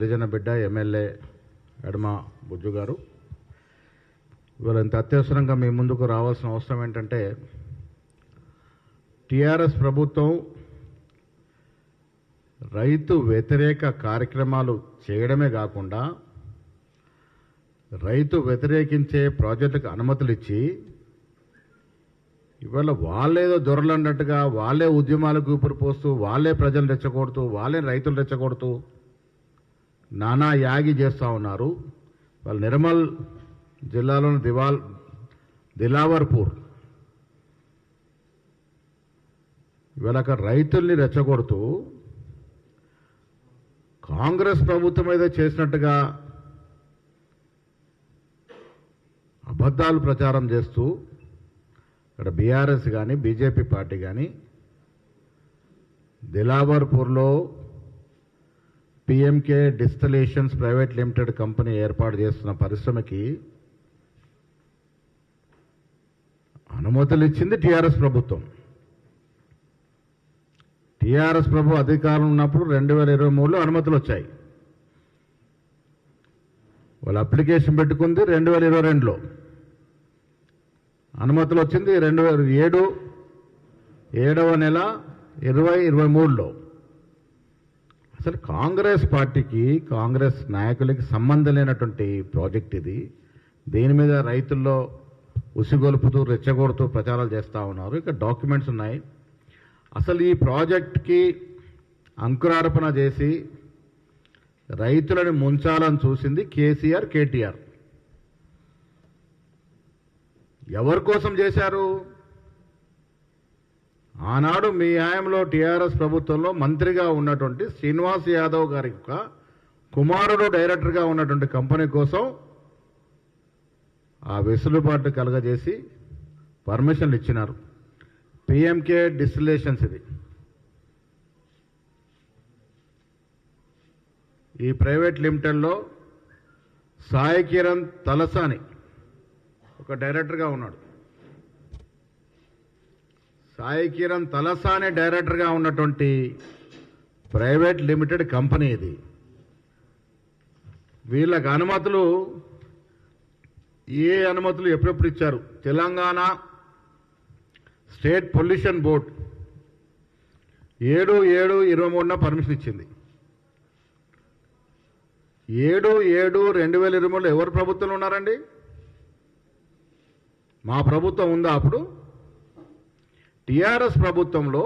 గిరిజన బిడ్డ ఎమ్మెల్యే ఎడమ బుజ్జు గారు. ఇవాళ ఇంత అత్యవసరంగా మీ ముందుకు రావాల్సిన అవసరం ఏంటంటే టిఆర్ఎస్ ప్రభుత్వం రైతు వ్యతిరేక కార్యక్రమాలు చేయడమే కాకుండా రైతు వ్యతిరేకించే ప్రాజెక్టుకు అనుమతులు ఇచ్చి ఇవాళ వాళ్ళేదో దొరలన్నట్టుగా వాళ్ళే ఉద్యమాలకు ఊపిరి పోస్తూ వాళ్ళే ప్రజలు రెచ్చగొడుతూ వాళ్ళే రైతులు రెచ్చగొడుతూ నానా యాగి చేస్తూ ఉన్నారు. వాళ్ళు నిర్మల్ జిల్లాలోని దివాల్ దిలావర్పూర్. ఇవాళ అక్కడ రైతుల్ని రెచ్చగొడుతూ కాంగ్రెస్ ప్రభుత్వం మీద చేసినట్టుగా అబద్ధాలు ప్రచారం చేస్తూ ఇక్కడ బీఆర్ఎస్ కానీ బీజేపీ పార్టీ కానీ దిలావర్పూర్లో PMK distillations private limited company ఏర్పాటు చేస్తున్న పరిశ్రమకి అనుమతులు ఇచ్చింది టీఆర్ఎస్ ప్రభుత్వం. టీఆర్ఎస్ ప్రభు అధికారం ఉన్నప్పుడు రెండు వేల ఇరవై మూడులో అనుమతులు వచ్చాయి. వాళ్ళు అప్లికేషన్ పెట్టుకుంది రెండు వేల ఇరవై రెండులో. అనుమతులు వచ్చింది రెండు వేల ఏడు ఏడవ నెల ఇరవై ఇరవై మూడులో. అసలు కాంగ్రెస్ పార్టీకి కాంగ్రెస్ నాయకులకి సంబంధం లేనటువంటి ప్రాజెక్ట్ ఇది. దీని మీద రైతుల్లో ఉసిగొలుపుతూ రెచ్చగొడుతూ ప్రచారాలు చేస్తూ ఉన్నారు. ఇక్కడ డాక్యుమెంట్స్ ఉన్నాయి. అసలు ఈ ప్రాజెక్ట్కి అంకురార్పణ చేసి రైతులను ముంచాలని చూసింది కేసీఆర్ కేటీఆర్. ఎవరి కోసం చేశారు? ఆనాడు మీ ఆయంలో టీఆర్ఎస్ ప్రభుత్వంలో మంత్రిగా ఉన్నటువంటి శ్రీనివాస్ యాదవ్ గారి యొక్క కుమారుడు డైరెక్టర్గా ఉన్నటువంటి కంపెనీ కోసం ఆ వెసులుబాటు కలగజేసి పర్మిషన్లు ఇచ్చినారు. పిఎంకే డిస్టిలేషన్స్ ఇది ఈ ప్రైవేట్ లిమిటెడ్లో సాయి కిరణ్ తలసాని ఒక డైరెక్టర్గా ఉన్నాడు. సాయి కిరణ్ తలసాని డైరెక్టర్గా ఉన్నటువంటి ప్రైవేట్ లిమిటెడ్ కంపెనీ ఇది. వీళ్ళకి అనుమతులు ఏ అనుమతులు ఎప్పుడెప్పుడు ఇచ్చారు? తెలంగాణ స్టేట్ పొల్యూషన్ బోర్డ్ ఏడు ఏడు ఇరవై మూడున పర్మిషన్ ఇచ్చింది. ఏడు ఏడు రెండు వేల ఇరవై మూడులో ఎవరు ప్రభుత్వంలో ఉన్నారండి? మా ప్రభుత్వం ఉందా అప్పుడు? టిఆర్ఎస్ ప్రభుత్వంలో